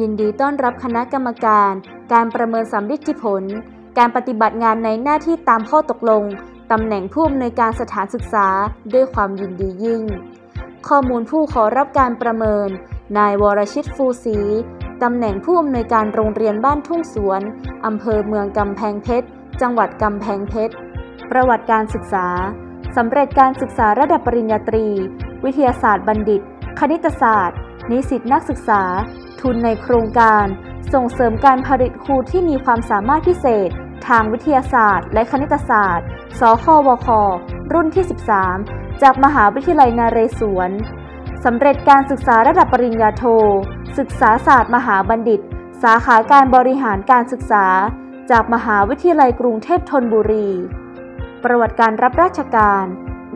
ยินดีต้อนรับคณะกรรมการ การประเมินสำลิดผล การปฏิบัติงานในหน้าที่ตามข้อตกลง ตำแหน่งผู้อำนวยการสถานศึกษาด้วยความยินดียิ่ง ข้อมูลผู้ขอรับการประเมิน นายวรชิตฟูศรีตำแหน่งผู้อำนวยการโรงเรียนบ้านทุ่งสวน อำเภอเมืองกำแพงเพชร จังหวัดกำแพงเพชร ประวัติการศึกษา สำเร็จการศึกษาระดับปริญญาตรี วิทยาศาสตร์บัณฑิต คณิตศาสตร์ นิสิตนักศึกษา ทุนในโครงการ ส่งเสริมการผลิตครูที่มีความสามารถพิเศษ ทางวิทยาศาสตร์ และคณิตศาสตร์ สควครุ่นที่ 13 จากมหาวิทยาลัยนาเรศวรสำเร็จการศึกษาระดับปริญญาโท ศึกษาศาสตร์มหาบัณฑิต สาขาการบริหารการศึกษา จากมหาวิทยาลัยกรุงเทพธนบุรี ประวัติการรับราชการ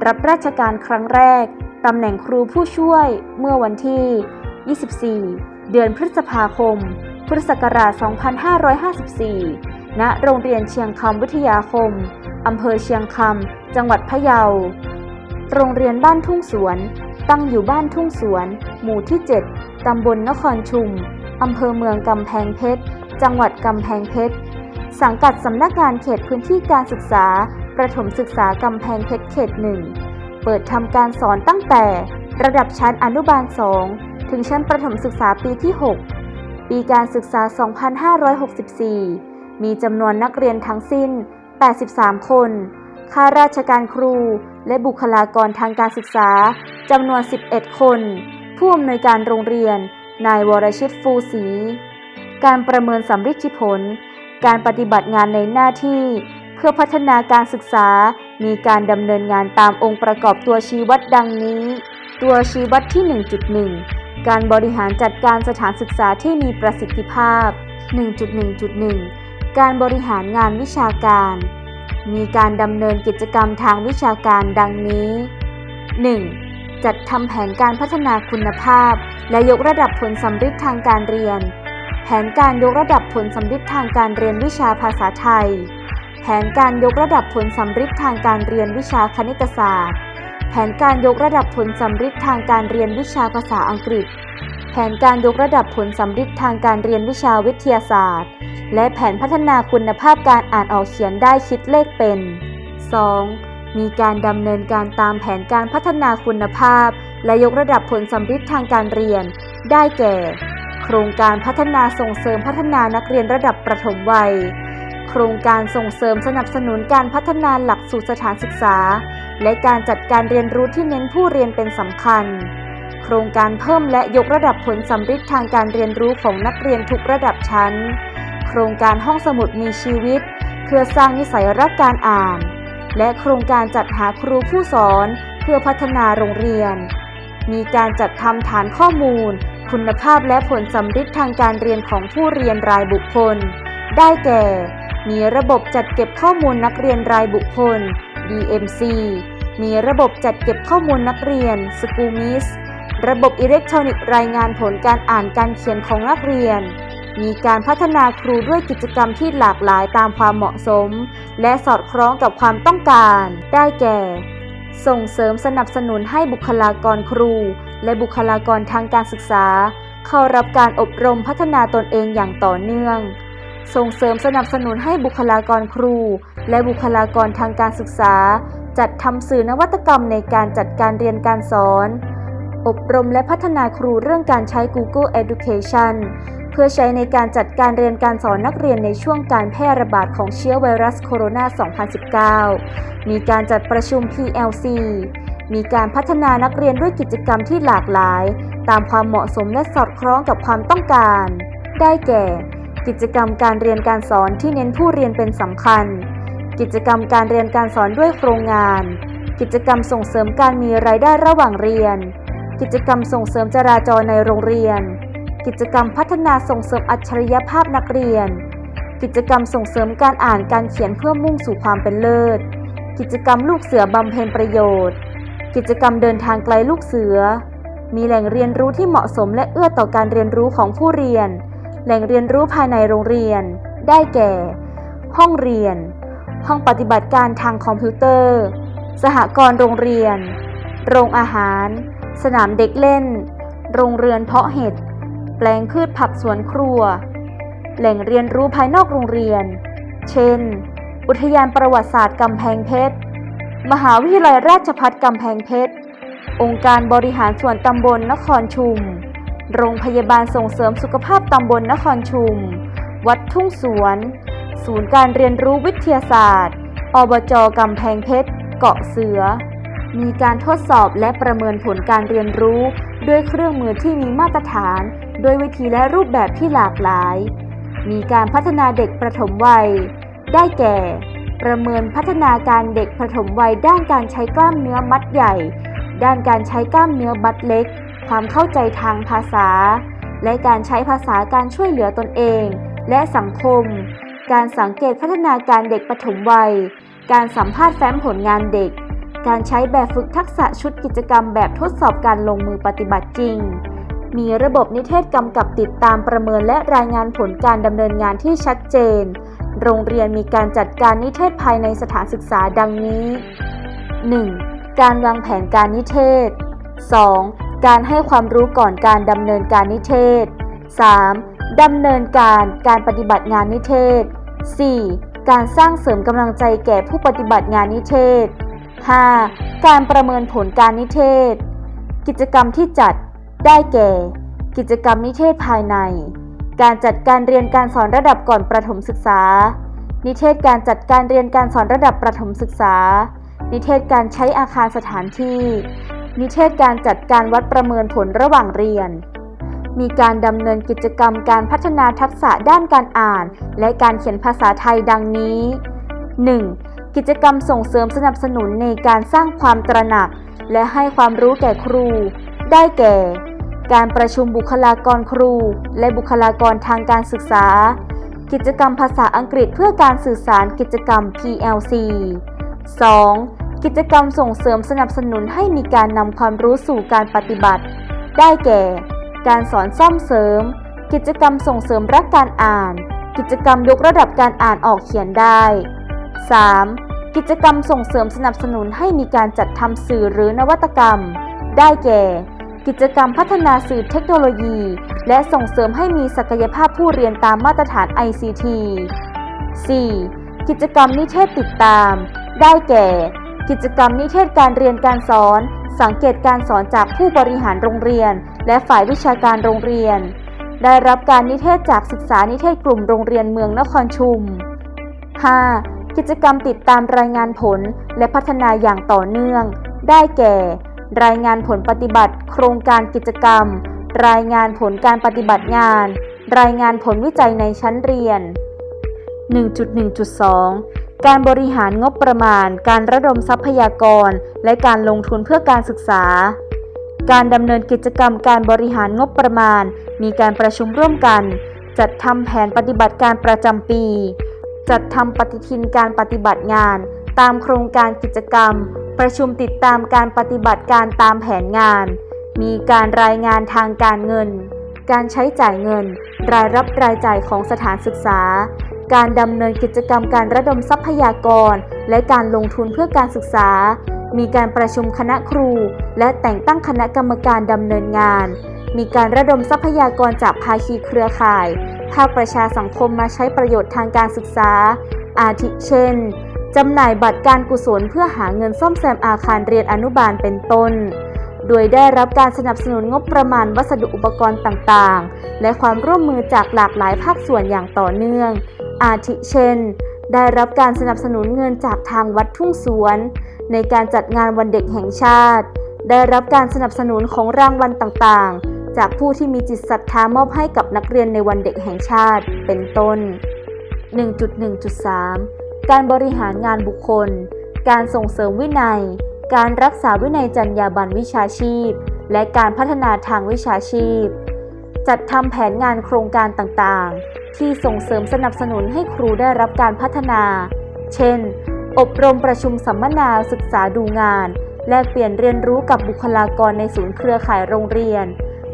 รับราชการครั้งแรก ตำแหน่งครูผู้ช่วย เมื่อวันที่ 24 เดือนพฤษภาคม พุทธศักราช 2554 ณ โรงเรียนเชียงคำวิทยาคม อำเภอเชียงคำ จังหวัดพะเยา โรงเรียนบ้านทุ่งสวน ตั้งอยู่บ้านทุ่งสวน หมู่ที่ 7 ตำบลนครชุม อำเภอเมืองกำแพงเพชร จังหวัดกำแพงเพชร สังกัดสำนักงานเขตพื้นที่การศึกษา ประถมศึกษากำแพงเพชรเขตหนึ่ง เปิดทำการสอนตั้งแต่ ระดับชั้นอนุบาล 2 ถึงชั้นประถมศึกษาปีที่ 6 ปีการศึกษา 2564 มีจำนวนนักเรียนทั้งสิ้น 83 คน ข้าราชการครู และบุคลากรทางการศึกษาจำนวน 11 คน ผู้อำนวยการโรงเรียน นายวรชิตฟูศรีการประเมินสำลิดผล การปฏิบัติงานในหน้าที่ เพื่อพัฒนาการศึกษา มีการดำเนินงานตามองค์ประกอบตัวชี้วัดดังนี้ ตัวชี้วัดที่ 1.1 การบริหารจัดการสถานศึกษาที่มีประสิทธิภาพ 1.1.1 การบริหารงานวิชาการ มีการดำเนินกิจกรรมทางวิชาการดังนี้ 1. จัดทำแผนการพัฒนาคุณภาพ และยกระดับผลสำฤทธิ์ทางการเรียน แผนการยกระดับผลสำฤทธิ์ทางการเรียนวิชาภาษาไทย แผนการยกระดับผลสำฤทธิ์ทางการเรียนวิชาคณิตศาสตร์ แผนการยกระดับผลสำฤทธิ์ทางการเรียนวิชาภาษาอังกฤษ แผนการยกระดับผลสำฤทธิ์ทางการเรียนวิชาวิทยาศาสตร์ และแผนพัฒนาคุณภาพการอ่านออกเขียนได้คิดเลขเป็น 2. มีการดำเนินการตามแผนการพัฒนาคุณภาพ และยกระดับผลสำฤทธิ์ทางการเรียน ได้แก่ โครงการพัฒนาส่งเสริมพัฒนานักเรียนระดับประถมวัย โครงการส่งเสริมสนับสนุนการพัฒนาหลักสูตรสถานศึกษา และการจัดการเรียนรู้ที่เน้นผู้เรียนเป็นสำคัญ โครงการเพิ่มและยกระดับผลสำฤทธิ์ทางการเรียนรู้ของนักเรียนทุกระดับชั้น โครงการห้องสมุดมีชีวิต เพื่อสร้างนิสัยรักการอ่าน และโครงการจัดหาครูผู้สอน เพื่อพัฒนาโรงเรียน มีการจัดทำฐานข้อมูล คุณภาพและผลสำฤทธิ์ทางการเรียนของผู้เรียนรายบุคคล ได้แก่ มีระบบจัดเก็บข้อมูลนักเรียนรายบุคคล DMC มีระบบจัดเก็บข้อมูลนักเรียน Schoolmiss ระบบอิเล็กทรอนิกส์รายงานผลการอ่านการเขียนของนักเรียน มีการพัฒนาครูด้วยกิจกรรมที่หลากหลายตามความเหมาะสม และสอดคล้องกับความต้องการ ได้แก่ ส่งเสริมสนับสนุนให้บุคลากรครู และบุคลากรทางการศึกษา เข้ารับการอบรมพัฒนาตนเองอย่างต่อเนื่อง ส่งเสริมสนับสนุนให้บุคลากรครู และบุคลากรทางการศึกษา จัดทำสื่อนวัตกรรมในการจัดการเรียนการสอน อบรมและพัฒนาครูเรื่องการใช้ Google Education เพื่อใช้ในการจัดการเรียนการสอนนักเรียนในช่วงการแพร่ระบาดของเชื้อไวรัสโคโรนา 2019 มีการจัดประชุม PLC มีการพัฒนานักเรียนด้วยกิจกรรมที่หลากหลาย ตามความเหมาะสมและสอดคล้องกับความต้องการ ได้แก่ กิจกรรมการเรียนการสอนที่เน้นผู้เรียนเป็นสำคัญ กิจกรรมการเรียนการสอนด้วยโครงงาน กิจกรรมส่งเสริมการมีรายได้ระหว่างเรียน กิจกรรมส่งเสริมจราจรในโรงเรียน กิจกรรมพัฒนาส่งเสริมอัจฉริยภาพนักเรียน กิจกรรมส่งเสริมการอ่านการเขียนเพื่อมุ่งสู่ความเป็นเลิศ กิจกรรมลูกเสือบำเพ็ญประโยชน์ กิจกรรมเดินทางไกลลูกเสือ มีแหล่งเรียนรู้ที่เหมาะสมและเอื้อต่อการเรียนรู้ของผู้เรียน แหล่งเรียนรู้ภายในโรงเรียน ได้แก่ ห้องเรียน ห้องปฏิบัติการทางคอมพิวเตอร์ สหกรณ์โรงเรียน โรงอาหาร สนามเด็กเล่น โรงเรือนเพาะเห็ด แปลงพืชผักสวนครัว แหล่งเรียนรู้ภายนอกโรงเรียน เช่น อุทยานประวัติศาสตร์กำแพงเพชร มหาวิทยาลัยราชภัฏกำแพงเพชร องค์การบริหารส่วนตำบลนครชุม โรงพยาบาลส่งเสริมสุขภาพตำบลนครชุม วัดทุ่งสวน ศูนย์การเรียนรู้วิทยาศาสตร์ อบจกำแพงเพชร เกาะเสือ มีการทดสอบและประเมินผลการเรียนรู้ ด้วยเครื่องมือที่มีมาตรฐานโดยวิธีและรูปแบบที่หลากหลาย มีการพัฒนาเด็กประถมวัย ได้แก่ ประเมินพัฒนาการเด็กประถมวัยด้านการใช้กล้ามเนื้อมัดใหญ่ ด้านการใช้กล้ามเนื้อมัดเล็ก ความเข้าใจทางภาษา และการใช้ภาษาการช่วยเหลือตนเอง และสังคม การสังเกตพัฒนาการเด็กปฐมวัย การสัมภาษณ์แฟ้มผลงานเด็ก การใช้แบบฝึกทักษะชุดกิจกรรมแบบทดสอบการลงมือปฏิบัติจริง มีระบบนิเทศกำกับติดตามประเมินและรายงานผลการดำเนินงานที่ชัดเจน โรงเรียนมีการจัดการนิเทศภายในสถานศึกษาดังนี้ 1. การวางแผนการนิเทศ 2. การให้ความรู้ก่อนการดำเนินการนิเทศ 3. ดำเนินการการปฏิบัติงานนิเทศ 4. การสร้างเสริมกำลังใจแก่ผู้ปฏิบัติงานนิเทศ 5. การประเมินผลการนิเทศ กิจกรรมที่จัดได้แก่ กิจกรรมนิเทศภายใน การจัดการเรียนการสอนระดับก่อนประถมศึกษา นิเทศการจัดการเรียนการสอนระดับประถมศึกษา นิเทศการใช้อาคารสถานที่ นิเทศการจัดการวัดประเมินผลระหว่างเรียน มีการดำเนินกิจกรรมการพัฒนาทักษะด้านการอ่าน และการเขียนภาษาไทยดังนี้ 1. กิจกรรมส่งเสริมสนับสนุนในการสร้างความตระหนัก และให้ความรู้แก่ครู ได้แก่ การประชุมบุคลากรครู และบุคลากรทางการศึกษา กิจกรรมภาษาอังกฤษเพื่อการสื่อสารกิจกรรม PLC 2. กิจกรรมส่งเสริมสนับสนุนให้มีการนำความรู้สู่การปฏิบัติ ได้แก่ การสอนซ่อมเสริม กิจกรรมส่งเสริมรักการอ่าน กิจกรรมยกระดับการอ่านออกเขียนได้ 3. กิจกรรมส่งเสริมสนับสนุนให้มีการจัดทำสื่อหรือนวัตกรรม ได้แก่ กิจกรรมพัฒนาสื่อเทคโนโลยี และส่งเสริมให้มีศักยภาพผู้เรียนตามมาตรฐาน ICT 4. กิจกรรมนิเทศติดตาม ได้แก่ กิจกรรมนิเทศการเรียนการสอน สังเกตการสอนจากผู้บริหารโรงเรียน และฝ่ายวิชาการโรงเรียน ได้รับการนิเทศจากศึกษานิเทศกลุ่มโรงเรียนเมืองนครชุม 5. กิจกรรมติดตามรายงานผลและพัฒนาอย่างต่อเนื่อง ได้แก่ รายงานผลปฏิบัติ โครงการกิจกรรม รายงานผลการปฏิบัติงาน รายงานผลวิจัยในชั้นเรียน 1.1.2 การบริหารงบประมาณ การระดมทรัพยากร และการลงทุนเพื่อการศึกษา การดำเนินกิจกรรมการบริหารงบประมาณ มีการประชุมร่วมกัน จัดทำแผนปฏิบัติการประจำปี จัดทำปฏิทินการปฏิบัติงาน ตามโครงการกิจกรรม ประชุมติดตามการปฏิบัติการตามแผนงาน มีการรายงานทางการเงิน การใช้จ่ายเงิน รายรับรายจ่ายของสถานศึกษา การดำเนินกิจกรรมการระดมทรัพยากร และการลงทุนเพื่อการศึกษา มีการประชุมคณะครู และแต่งตั้งคณะกรรมการดำเนินงาน มีการระดมทรัพยากรจากภาคีเครือข่าย ภาคประชาสังคมมาใช้ประโยชน์ทางการศึกษา อาทิเช่นจำหน่ายบัตรการกุศลเพื่อหาเงินซ่อมแซมอาคารเรียนอนุบาลเป็นต้น โดยได้รับการสนับสนุนงบประมาณวัสดุอุปกรณ์ต่างๆ และความร่วมมือจากหลากหลายภาคส่วนอย่างต่อเนื่อง อาทิเช่น ได้รับการสนับสนุนเงินจากทางวัดทุ่งสวน ในการจัดงานวันเด็กแห่งชาติ ได้รับการสนับสนุนของรางวัลต่างๆ จากผู้ที่มีจิตศรัทธามอบให้กับนักเรียนในวันเด็กแห่งชาติ เป็นต้น 1.1.3 การบริหารงานบุคคล การส่งเสริมวินัย การรักษาวินัยจรรยาบรรณวิชาชีพ และการพัฒนาทางวิชาชีพ จัดทำแผนงานโครงการต่างๆ ที่ส่งเสริมสนับสนุนให้ครูได้รับการพัฒนา เช่น อบรมประชุมสัมมนาศึกษาดูงาน แลกเปลี่ยนเรียนรู้กับบุคลากรในศูนย์เครือข่ายโรงเรียน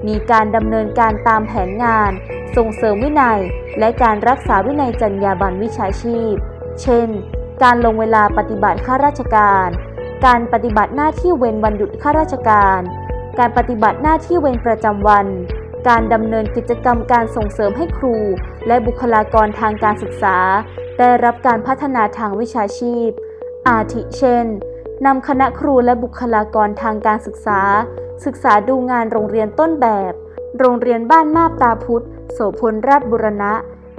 มีการดำเนินการตามแผนงาน ส่งเสริมวินัย และการรักษาวินัยจรรยาบรรณวิชาชีพ เช่น การลงเวลาปฏิบัติข้าราชการ การปฏิบัติหน้าที่เวรวันหยุดข้าราชการ การปฏิบัติหน้าที่เวรประจำวัน การดำเนินกิจกรรมการส่งเสริมให้ครู และบุคลากรทางการศึกษา ได้รับการพัฒนาทางวิชาชีพ อาทิเช่นนำคณะครูและบุคลากรทางการศึกษา ศึกษาดูงานโรงเรียนต้นแบบ โรงเรียนบ้านมาบตาพุธโสพลราชบุรณะ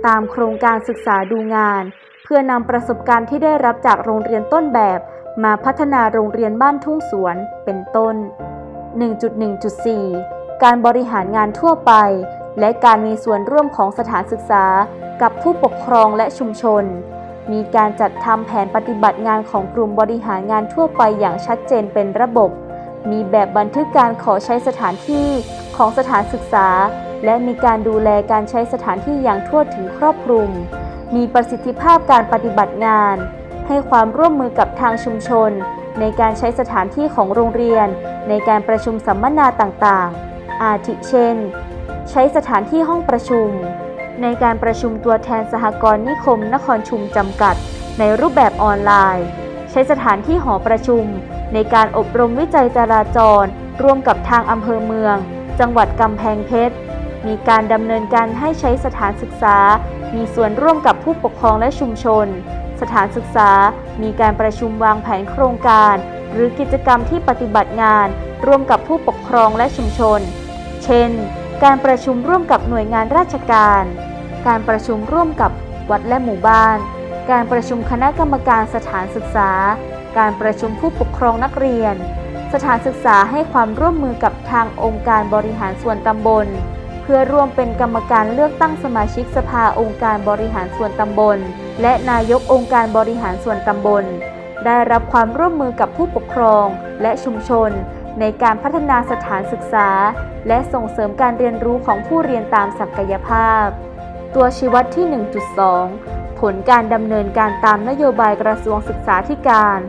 ตามโครงการศึกษาดูงาน เพื่อนำประสบการณ์ที่ได้รับจากโรงเรียนต้นแบบ มาพัฒนาโรงเรียนบ้านทุ่งสวนเป็นต้น 1.1.4 การบริหารงานทั่วไป และการมีส่วนร่วมของสถานศึกษากับผู้ปกครองและชุมชน มีการจัดทำแผนปฏิบัติงานของกลุ่มบริหารงานทั่วไปอย่างชัดเจนเป็นระบบ มีแบบบันทึกการขอใช้สถานที่ของสถานศึกษา และมีการดูแลการใช้สถานที่อย่างทั่วถึงครอบคลุม มีประสิทธิภาพการปฏิบัติงาน ให้ความร่วมมือกับทางชุมชน ในการใช้สถานที่ของโรงเรียน ในการประชุมสัมมนาต่างๆ อาทิเช่น ใช้สถานที่ห้องประชุม ในการประชุมตัวแทนสหกรณ์นิคมนครชุมจำกัด ในรูปแบบออนไลน์ ใช้สถานที่หอประชุม ในการอบรมวิจัยจราจร ร่วมกับทางอำเภอเมือง จังหวัดกำแพงเพชรมีการดำเนินการให้ใช้สถานศึกษา มีส่วนร่วมกับผู้ปกครองและชุมชน สถานศึกษา มีการประชุมวางแผนโครงการ หรือกิจกรรมที่ปฏิบัติงาน ร่วมกับผู้ปกครองและชุมชน เช่น การประชุมร่วมกับหน่วยงานราชการ การประชุมร่วมกับวัดและหมู่บ้าน การประชุมคณะกรรมการสถานศึกษา การประชุมผู้ปกครองนักเรียน สถานศึกษาให้ความร่วมมือกับทางองค์การบริหารส่วนตำบล เพื่อร่วมเป็นกรรมการเลือกตั้งสมาชิกสภาองค์การบริหารส่วนตำบล และนายกองค์การบริหารส่วนตำบล ได้รับความร่วมมือกับผู้ปกครองและชุมชน ในการพัฒนาสถานศึกษา และส่งเสริมการเรียนรู้ของผู้เรียนตามศักยภาพ ตัวชี้วัดที่ 1.2 ผลการดำเนินการตามนโยบายกระทรวงศึกษาธิการ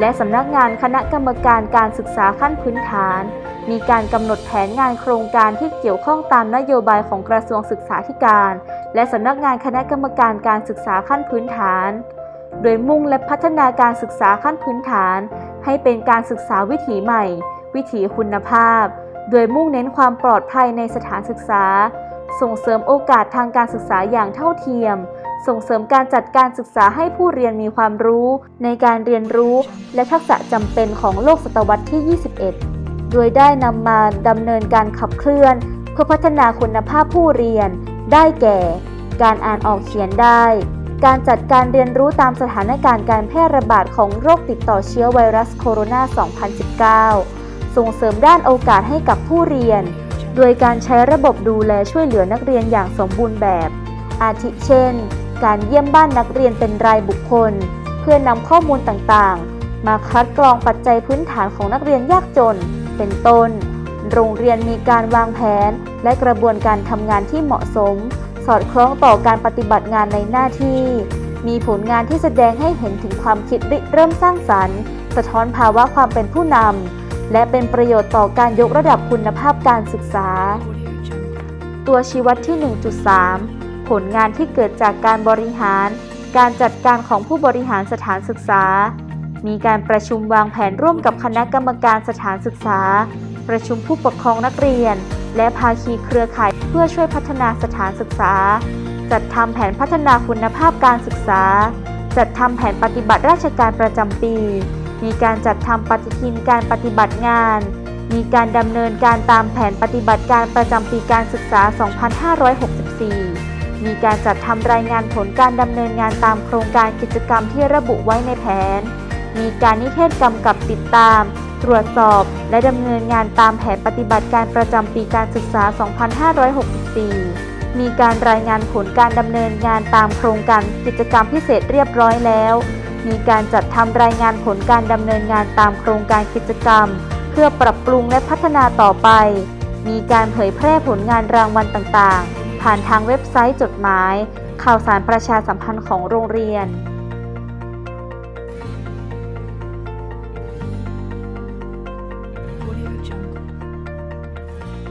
และสำนักงานคณะกรรมการการศึกษาขั้นพื้นฐาน มีการกำหนดแผนงานโครงการที่เกี่ยวข้องตามนโยบายของกระทรวงศึกษาธิการ และสำนักงานคณะกรรมการการศึกษาขั้นพื้นฐาน โดยมุ่งและพัฒนาการศึกษาขั้นพื้นฐาน ให้เป็นการศึกษาวิถีใหม่ วิถีคุณภาพ โดยมุ่งเน้นความปลอดภัยในสถานศึกษา ส่งเสริมโอกาสทางการศึกษาอย่างเท่าเทียม ส่งเสริมการจัดการศึกษาให้ผู้เรียนมีความรู้ ในการเรียนรู้ และทักษะจำเป็นของโลกศตวรรษที่ 21 โดยได้นำมาดำเนินการขับเคลื่อน เพื่อพัฒนาคุณภาพผู้เรียน ได้แก่ การอ่านออกเขียนได้ การจัดการเรียนรู้ตามสถานการณ์การแพร่ระบาดของโรคติดต่อเชื้อไวรัสโคโรนา 2019 ส่งเสริมด้านโอกาสให้กับผู้เรียน โดยการใช้ระบบดูแลช่วยเหลือนักเรียนอย่างสมบูรณ์แบบ อาทิเช่น การเยี่ยมบ้านนักเรียนเป็นรายบุคคล เพื่อนำข้อมูลต่างๆ มาคัดกรองปัจจัยพื้นฐานของนักเรียนยากจน เป็นต้น โรงเรียนมีการวางแผน และกระบวนการทำงานที่เหมาะสม สอดคล้องต่อการปฏิบัติงานในหน้าที่ มีผลงานที่แสดงให้เห็นถึงความคิดริเริ่มสร้างสรรค์ สะท้อนภาวะความเป็นผู้นำและเป็นประโยชน์ต่อการยกระดับคุณภาพการศึกษา ตัวชี้วัดที่ 1.3 ผลงานที่เกิดจากการบริหาร การจัดการของผู้บริหารสถานศึกษา มีการประชุมวางแผนร่วมกับคณะกรรมการสถานศึกษา ประชุมผู้ปกครองนักเรียน และภาคีเครือข่าย เพื่อช่วยพัฒนาสถานศึกษา จัดทำแผนพัฒนาคุณภาพการศึกษา จัดทำแผนปฏิบัติราชการประจำปี มีการจัดทำปฏิทินการปฏิบัติงาน มีการดำเนินการตามแผนปฏิบัติการประจำปีการศึกษา 2564 มีการจัดทำรายงานผลการดำเนินงานตามโครงการกิจกรรมที่ระบุไว้ในแผน มีการนิเทศกำกับติดตาม ตรวจสอบ และดำเนินงานตามแผนปฏิบัติการประจำปีการศึกษา 2564 มีการรายงานผลการดำเนินงานตามโครงการกิจกรรมพิเศษเรียบร้อยแล้ว มีการจัดทำรายงานผลการดำเนินงานตามโครงการกิจกรรม เพื่อปรับปรุงและพัฒนาต่อไป มีการเผยแพร่ผลงานรางวัลต่างๆ ผ่านทางเว็บไซต์จดหมาย ข่าวสารประชาสัมพันธ์ของโรงเรียน